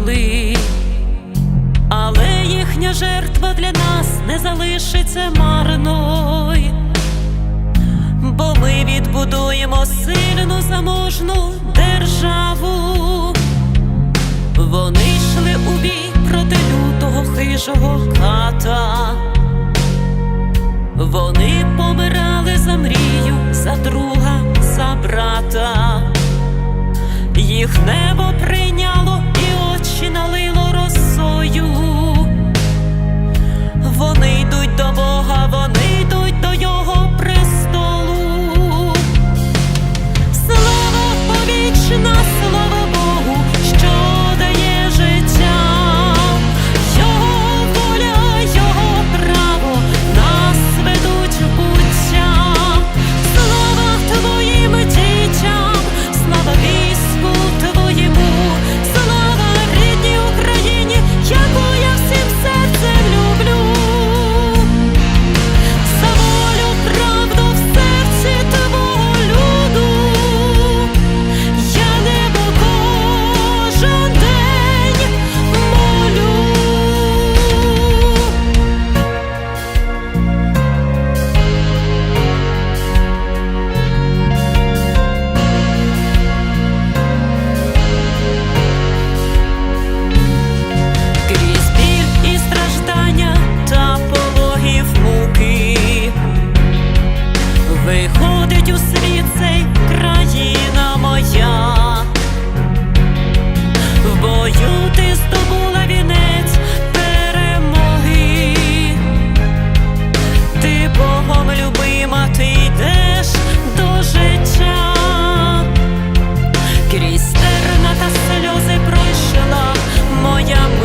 вбили, але їхня жертва для нас не залишиться марною, бо ми відбудуємо сильну заможну державу. Вони йшли у бій проти лютого хижого ката. та сльози пройшла моя.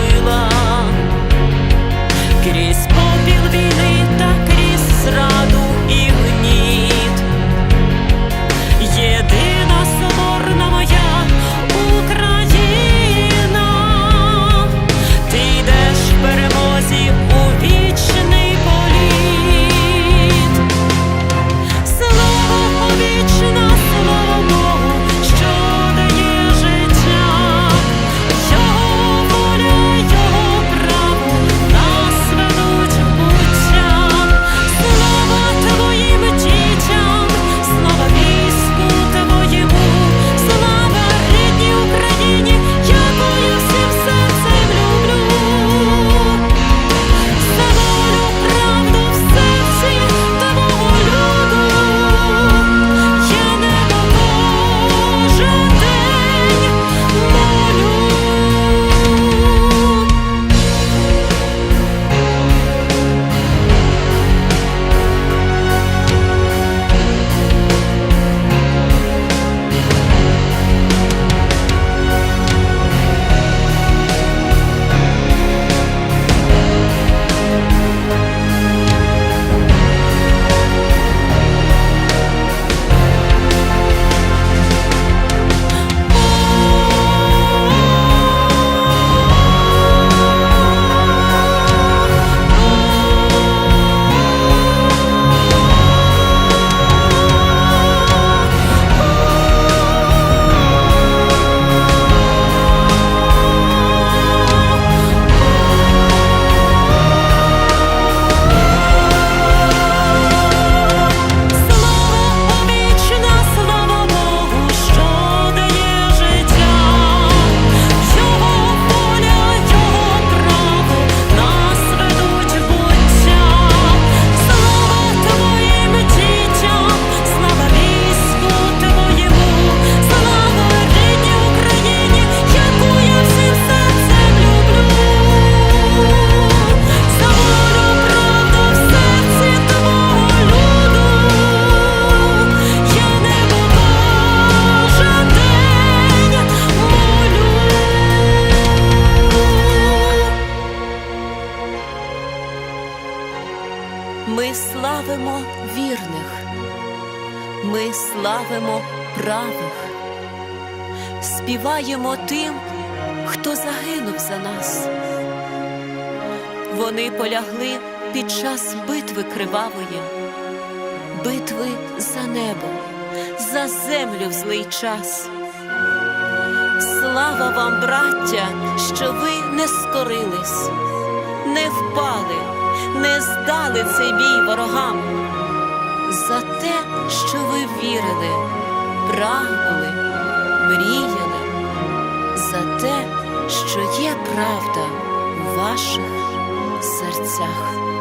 славимо вірних, ми славимо правих, співаємо тим, хто загинув за нас. Вони полягли під час битви кривавої, битви за небо, за землю в злий час. Слава вам, браття, що ви не скорились, не впали не здали цей бій ворогам. За те, що ви вірили, прагнули, мріяли, за те, що є правда у ваших серцях.